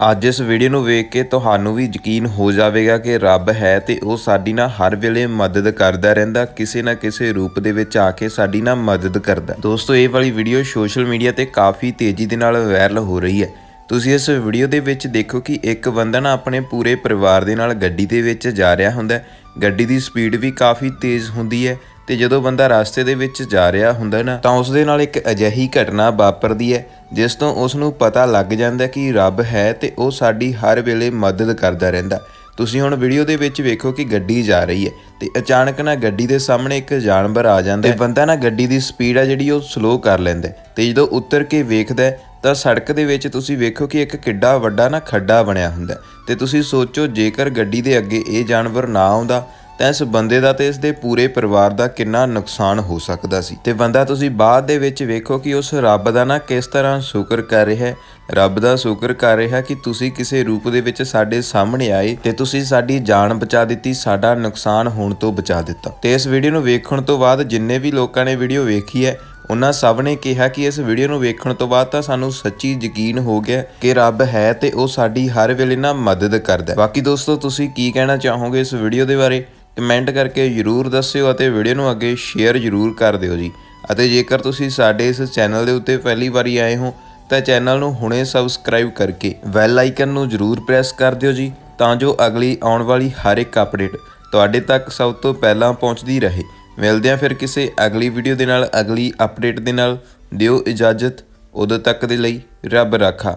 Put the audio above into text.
ਅੱਜ ਇਸ ਵੀਡੀਓ ਨੂੰ ਵੇਖ ਕੇ ਤੁਹਾਨੂੰ ਵੀ ਯਕੀਨ ਹੋ ਜਾਵੇਗਾ ਕਿ ਰੱਬ ਹੈ ਤੇ ਉਹ ਸਾਡੀ ਨਾਲ ਹਰ ਵੇਲੇ ਮਦਦ ਕਰਦਾ ਰਹਿੰਦਾ, ਕਿਸੇ ਨਾ ਕਿਸੇ ਰੂਪ ਦੇ ਵਿੱਚ ਆ ਕੇ ਸਾਡੀ ਨਾਲ ਮਦਦ ਕਰਦਾ। ਦੋਸਤੋ, ਇਹ ਵਾਲੀ ਵੀਡੀਓ ਸੋਸ਼ਲ ਮੀਡੀਆ ਤੇ ਕਾਫੀ ਤੇਜ਼ੀ ਦੇ ਨਾਲ ਵਾਇਰਲ ਹੋ ਰਹੀ ਹੈ। ਤੁਸੀਂ ਇਸ ਵੀਡੀਓ ਦੇ ਵਿੱਚ ਦੇਖੋ ਕਿ ਇੱਕ ਬੰਦਾ ਨਾ ਆਪਣੇ ਪੂਰੇ ਪਰਿਵਾਰ ਦੇ ਨਾਲ ਗੱਡੀ ਦੇ ਵਿੱਚ ਜਾ ਰਿਹਾ ਹੁੰਦਾ ਗੱਡੀ ਦੀ ਸਪੀਡ ਵੀ ਕਾਫੀ ਤੇਜ਼ ਹੁੰਦੀ ਹੈ ਤੇ ਜਦੋਂ ਬੰਦਾ ਰਸਤੇ ਦੇ ਵਿੱਚ ਜਾ ਰਿਹਾ ਹੁੰਦਾ ਨਾ, ਤਾਂ ਉਸ ਦੇ ਨਾਲ ਇੱਕ ਅਜਿਹੀ ਘਟਨਾ ਵਾਪਰਦੀ ਹੈ, ਜਿਸ ਤੋਂ ਉਸ ਨੂੰ ਪਤਾ ਲੱਗ ਜਾਂਦਾ ਕਿ ਰੱਬ ਹੈ ਤੇ ਉਹ ਸਾਡੀ ਹਰ ਵੇਲੇ ਮਦਦ ਕਰਦਾ ਰਹਿੰਦਾ। ਤੁਸੀਂ ਹੁਣ ਵੀਡੀਓ ਦੇ ਵਿੱਚ ਵੇਖੋ ਕਿ ਗੱਡੀ ਜਾ ਰਹੀ ਹੈ ਤੇ ਅਚਾਨਕ ਨਾ ਗੱਡੀ ਦੇ ਸਾਹਮਣੇ ਇੱਕ ਜਾਨਵਰ ਆ ਜਾਂਦਾ ਤੇ ਬੰਦਾ ਨਾ ਗੱਡੀ ਦੀ ਸਪੀਡ ਆ ਜਿਹੜੀ ਉਹ ਸਲੋ ਕਰ ਲੈਂਦਾ ਹੈ ਤੇ ਜਦੋਂ ਉੱਤਰ ਕੇ ਵੇਖਦਾ ਤਾਂ ਸੜਕ ਦੇ ਵਿੱਚ ਤੁਸੀਂ ਵੇਖੋ ਕਿ ਇੱਕ ਕਿੱਡਾ ਵੱਡਾ ਨਾ ਖੱਡਾ ਬਣਿਆ ਹੁੰਦਾ ਹੈ ਤੇ ਤੁਸੀਂ ਸੋਚੋ ਜੇਕਰ ਗੱਡੀ ਦੇ ਅੱਗੇ ਇਹ ਜਾਨਵਰ ਨਾ ਆਉਂਦਾ ਤਾਂ ਇਸ ਬੰਦੇ ਦਾ ਤੇ ਇਸ ਦੇ ਪੂਰੇ ਪਰਿਵਾਰ ਦਾ ਕਿੰਨਾ ਨੁਕਸਾਨ ਹੋ ਸਕਦਾ ਸੀ। ਤੇ ਬੰਦਾ ਤੁਸੀਂ ਬਾਅਦ ਦੇ ਵਿੱਚ ਵੇਖੋ ਕਿ ਉਸ ਰੱਬ ਦਾ ਨਾ ਕਿਸ ਤਰ੍ਹਾਂ ਸ਼ੁਕਰ ਕਰ ਰਿਹਾ ਹੈ। ਰੱਬ ਦਾ ਸ਼ੁਕਰ ਕਰ ਰਿਹਾ ਕਿ ਤੁਸੀਂ ਕਿਸੇ ਰੂਪ ਦੇ ਵਿੱਚ ਸਾਡੇ ਸਾਹਮਣੇ ਆਏ ਤੇ ਤੁਸੀਂ ਸਾਡੀ ਜਾਨ ਬਚਾ ਦਿੱਤੀ, ਸਾਡਾ ਨੁਕਸਾਨ ਹੋਣ ਤੋਂ ਬਚਾ ਦਿੱਤਾ। ਤੇ ਇਸ ਵੀਡੀਓ ਨੂੰ ਵੇਖਣ ਤੋਂ ਬਾਅਦ ਜਿੰਨੇ ਵੀ ਲੋਕਾਂ ਨੇ ਵੀਡੀਓ ਵੇਖੀ ਹੈ, ਉਹਨਾਂ ਸਭ ਨੇ ਕਿਹਾ ਕਿ ਇਸ ਵੀਡੀਓ ਨੂੰ ਵੇਖਣ ਤੋਂ ਬਾਅਦ ਤਾਂ ਸਾਨੂੰ ਸੱਚੀ ਯਕੀਨ ਹੋ ਗਿਆ ਕਿ ਰੱਬ ਹੈ ਤੇ ਉਹ ਸਾਡੀ ਹਰ ਵੇਲੇ ਨਾ ਮਦਦ ਕਰਦਾ ਹੈ। ਬਾਕੀ ਦੋਸਤੋ, ਤੁਸੀਂ ਕੀ ਕਹਿਣਾ ਚਾਹੋਗੇ ਇਸ ਵੀਡੀਓ ਦੇ ਬਾਰੇ? ਕਮੈਂਟ ਕਰਕੇ ਜਰੂਰ ਦੱਸਿਓ ਅਤੇ ਵੀਡੀਓ ਨੂੰ ਅੱਗੇ ਸ਼ੇਅਰ ਜਰੂਰ ਕਰ ਦਿਓ ਜੀ। ਅਤੇ ਜੇਕਰ ਤੁਸੀਂ ਸਾਡੇ ਇਸ ਚੈਨਲ ਦੇ ਉੱਤੇ ਪਹਿਲੀ ਵਾਰੀ ਆਏ ਹੋ ਤਾਂ ਚੈਨਲ ਨੂੰ ਹੁਣੇ ਸਬਸਕ੍ਰਾਈਬ ਕਰਕੇ ਬੈਲ ਆਈਕਨ ਨੂੰ ਜਰੂਰ ਪ੍ਰੈਸ ਕਰ ਦਿਓ ਜੀ, ਤਾਂ ਜੋ ਅਗਲੀ ਆਉਣ ਵਾਲੀ ਹਰ ਇੱਕ ਅਪਡੇਟ ਤੁਹਾਡੇ ਤੱਕ ਸਭ ਤੋਂ ਪਹਿਲਾਂ ਪਹੁੰਚਦੀ ਰਹੇ। ਮਿਲਦੇ ਹਾਂ ਫਿਰ ਕਿਸੇ ਅਗਲੀ ਵੀਡੀਓ ਦੇ ਨਾਲ, ਅਗਲੀ ਅਪਡੇਟ ਦੇ ਨਾਲ। ਦਿਓ ਇਜਾਜ਼ਤ, ਉਦੋਂ ਤੱਕ ਦੇ ਲਈ ਰੱਬ ਰਾਖਾ।